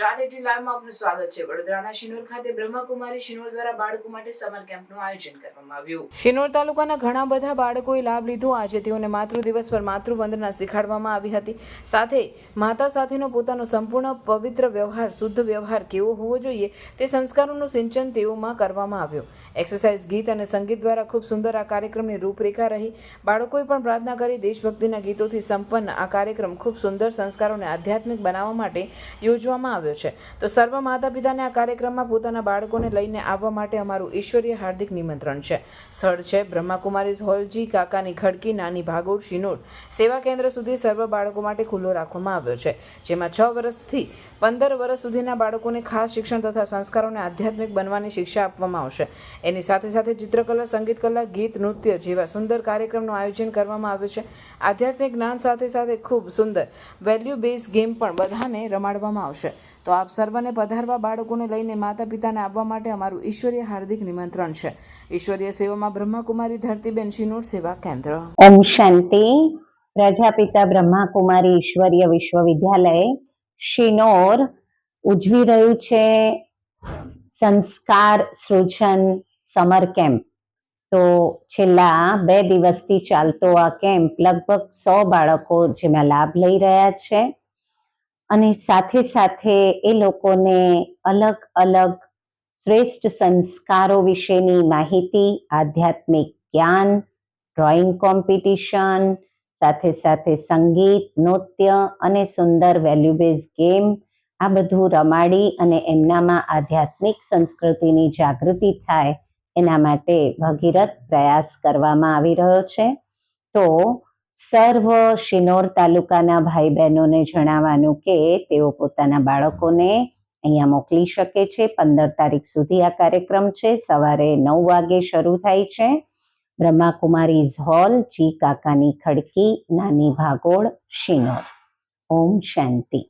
Gujarat at લાઈવમાં આપનું સ્વાગત છે. વડોદરાના શિનોર ખાતે બ્રહ્માકુમારી શિનોર દ્વારા બાળકો માટે સમર કેમ્પનું આયોજન કરવામાં આવ્યું. શિનોર તાલુકાના ઘણા બધા બાળકોએ લાભ લીધો. આજે તેઓને માતૃ દિવસ પર માતૃવંદના શીખવાડવામાં આવી હતી. સાથે માતા સાથેનો પોતાનો સંપૂર્ણ પવિત્ર વ્યવહાર, શુદ્ધ વ્યવહાર કેવો હોવો જોઈએ તે સંસ્કારોનું સિંચન તેઓમાં કરવામાં આવ્યું. એક્સરસાઇઝ ગીત અને સંગીત દ્વારા ખૂબ સુંદર આ કાર્યક્રમની રૂપરેખા રહી. બાળકોએ પણ પ્રાર્થના કરી દેશભક્તિના ગીતોથી સંપન્ન આ કાર્યક્રમ ખૂબ સુંદર સંસ્કારોને આધ્યાત્મિક બનાવવા માટે યોજવામાં આવ્યો છે. તો સર્વ માતા પિતાને આ કાર્યક્રમમાં પોતાના બાળકોને લઈને આવવા માટે અમારું ઈશ્વરીય હાર્દિક નિમંત્રણ છે. સ્થળ છે બ્રહ્માકુમારીઝ હોલજી, કાકાની ખડકી, નાની ભાગોળ, શિનોડ. સેવા કેન્દ્ર સુધી સર્વ બાળકો માટે ખુલ્લો રાખવામાં આવ્યો છે. જેમાં છ વર્ષથી પંદર વર્ષ સુધીના બાળકોને ખાસ શિક્ષણ તથા સંસ્કારોને આધ્યાત્મિક બનવાની શિક્ષા આપવામાં આવશે. એની સાથે સાથે ચિત્રકલા સંગીત કલા ગીત, નૃત્ય જેવા સુંદર કાર્યક્રમનું આયોજન કરવામાં આવ્યું છે. આધ્યાત્મિક જ્ઞાન સાથે સાથે ખૂબ સુંદર વેલ્યુ બેઝ ગેમ પણ બધાને રમાડવામાં આવશે. તો આપ સર્વને પધારવા બાળકોને લઈને માતા પિતાને આવવા માટે અમારું ઈશ્વરીય હાર્દિક નિમંત્રણ છે. ઈશ્વરીય સેવામાં બ્રહ્માકુમારી ધરતીબેન શિનોર સેવા કેન્દ્ર. ઓમ શાંતિ. પ્રજાપિતા બ્રહ્માકુમારી ઈશ્વરીય વિશ્વવિદ્યાલય શિનોર ઉજવી રહ્યું છે. સંસ્કાર સૃજન સમર કેમ્પ. તો છેલ્લા બે દિવસથી ચાલતો આ કેમ્પ લગભગ સો બાળકો જેમાં લાભ લઈ રહ્યા છે. અને સાથે સાથે એ લોકોને અલગ અલગ શ્રેષ્ઠ સંસ્કારો વિશેની માહિતી, આધ્યાત્મિક જ્ઞાન, ડ્રોઈંગ કોમ્પિટિશન, સાથે સાથે સંગીત, નૃત્ય અને સુંદર વેલ્યુ બેઝ ગેમ, આ બધું રમાડી અને એમનામાં આધ્યાત્મિક સંસ્કૃતિની જાગૃતિ થાય એના માટે ભગીરથ પ્રયાસ કરવામાં આવી રહ્યો છે. તો સર્વ શિનોર તાલુકાના ભાઈ બહેનોને જણાવવાનું કે તેઓ પોતાના બાળકોને અહીંયા મોકલી શકે છે. પંદર તારીખ સુધી આ કાર્યક્રમ છે. સવારે નવ વાગે શરૂ થાય છે. બ્રહ્માકુમારીઝ હોલ જી કાકાની ખડકી, નાની ભાગોળ, શિનોર. ઓમ શાંતિ.